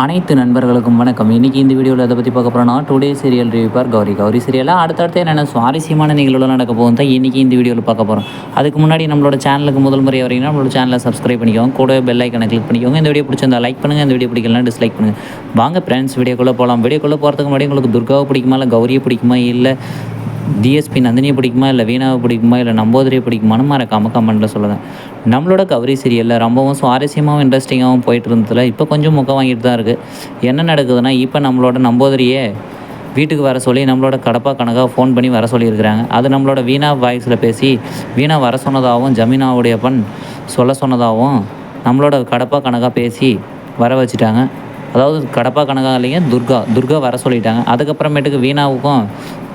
அனைத்து நண்பர்களுக்கும் வணக்கம். இன்றைக்கி இந்த வீடியோவில் எதை பற்றி பார்க்க போகிறோம்னா today serial review Gauri. Gauri சீரியலாக அடுத்தடுத்து என்னென்ன சுவாரஸ்யமான நிகழ்வுகள் நடக்க போகும் தான் இன்றைக்கி இந்த வீடியோவில் பார்க்க போகிறோம் அதுக்கு முன்னாடி நம்மளோட சேனலுக்கு முதல் முறை வரீங்கன்னா நம்மளோட சேனலை சப்ஸ்கிரைப் பண்ணிக்கோங்க. கூட பெல் ஐக்கனை கிளிக் பண்ணிக்கோங்க. இந்த வீடியோ பிடிச்சிருந்தா லைக் பண்ணுங்கள் இந்த வீடியோ பிடிக்கலாம் டிஸ்லைக் பண்ணுங்கள் வாங்க ஃப்ரெண்ட்ஸ் வீடியோக்குள்ளே போகலாம் வீடியோக்குள்ளே போகிறதுக்கு முன்னாடி உங்களுக்கு துர்காவை பிடிக்குமா இல்லை கௌரியை பிடிக்குமா இல்லை டிஎஸ்பி நந்தினியை பிடிக்குமா இல்லை வீணாவை பிடிக்குமா இல்லை நம்போதரியை பிடிக்குமான்னு மறக்காமல் கமெண்ட்டில் சொல்லுங்கள் நம்மளோட கவரி சீரியலில் ரொம்பவும் சுவாரஸ்யமாகவும் இன்ட்ரெஸ்டிங்காகவும் போயிட்டு இருந்ததில் இப்போ கொஞ்சம் முகம் வாங்கிட்டு தான் இருக்குது என்ன நடக்குதுன்னா இப்போ நம்மளோட நம்போதரியே வீட்டுக்கு வர சொல்லி நம்மளோட கடப்பா கணக்காக ஃபோன் பண்ணி வர சொல்லியிருக்கிறாங்க. அது நம்மளோட வீணா வாய்ஸில் பேசி வீணா வர சொன்னதாகவும் ஜமீனாவுடைய பண் சொல்ல சொன்னதாகவும் நம்மளோட கடப்பா கணக்காக பேசி வர வச்சுட்டாங்க. அதாவது கடப்பா கணக்காக இல்லைங்க துர்கா துர்கா வர சொல்லிட்டாங்க. அதுக்கப்புறமேட்டுக்கு வீணாவுக்கும்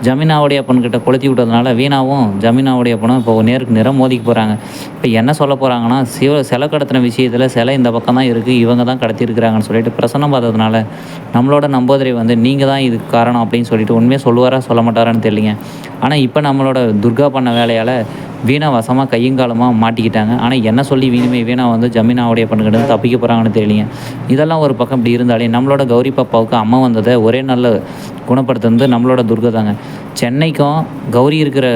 ஜமீனாவுடைய அப்பன்கிட்ட கொளுத்தி விட்டதுனால வீணாவும் ஜமீனாவுடைய பொண்ணும் இப்போ நேருக்கு நேரம் மோதிக்க போகிறாங்க இப்போ என்ன சொல்ல போகிறாங்கன்னா சிவ சிலை கடத்தின விஷயத்தில் சிலை இந்த பக்கம் தான் இருக்குது இவங்க தான் கடத்திருக்கிறாங்கன்னு சொல்லிட்டு பிரசன்னம் பார்த்ததுனால நம்மளோட நம்போதரை வந்து நீங்கள் தான் இதுக்கு காரணம் அப்படின்னு சொல்லிட்டு உண்மையாக சொல்லுவாரா சொல்ல மாட்டாரான்னு தெரியலிங்க. ஆனால் இப்போ நம்மளோட துர்கா பண்ண வேலையால் வீணா வசமாக கையங்காலமாக மாட்டிக்கிட்டாங்க. ஆனால் என்ன சொல்லி வீணுமே வீணா வந்து ஜமீனாவுடைய பண்ணுக்கிட்டு தப்பிக்க போகிறாங்கன்னு தெரியலிங்க. இதெல்லாம் ஒரு பக்கம் இப்படி இருந்தாலே நம்மளோட கௌரி பாப்பாவுக்கு அம்மா வந்ததை ஒரே நல்ல குணப்படுத்துனது நம்மளோட துர்கை தாங்க. சென்னைக்கும் கௌரி இருக்கிற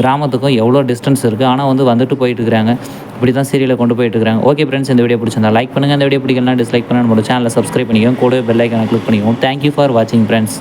கிராமத்துக்கும் எவ்வளோ டிஸ்டன்ஸ் இருக்குது ஆனால் வந்து வந்துட்டு போயிட்டு இருக்கிறாங்க இப்படி தான் சீரியலை கொண்டு போயிட்டு இருக்காங்க ஓகே ஃப்ரெண்ட்ஸ் இந்த வீடியோ பிடிச்சிருந்தா லைக் பண்ணுங்கள் இந்த வீடியோ பிடிக்கலாம் டிஸ்லைக் பண்ணணும் நம்மளோட சேனலை சப்ஸ்கிரைப் பண்ணிக்கோங்க. கூட பெல் ஐக்கானை கிளிக் பண்ணிக்கோங்க. தேங்க்யூ ஃபார் வாட்சிங் ஃப்ரெண்ட்ஸ்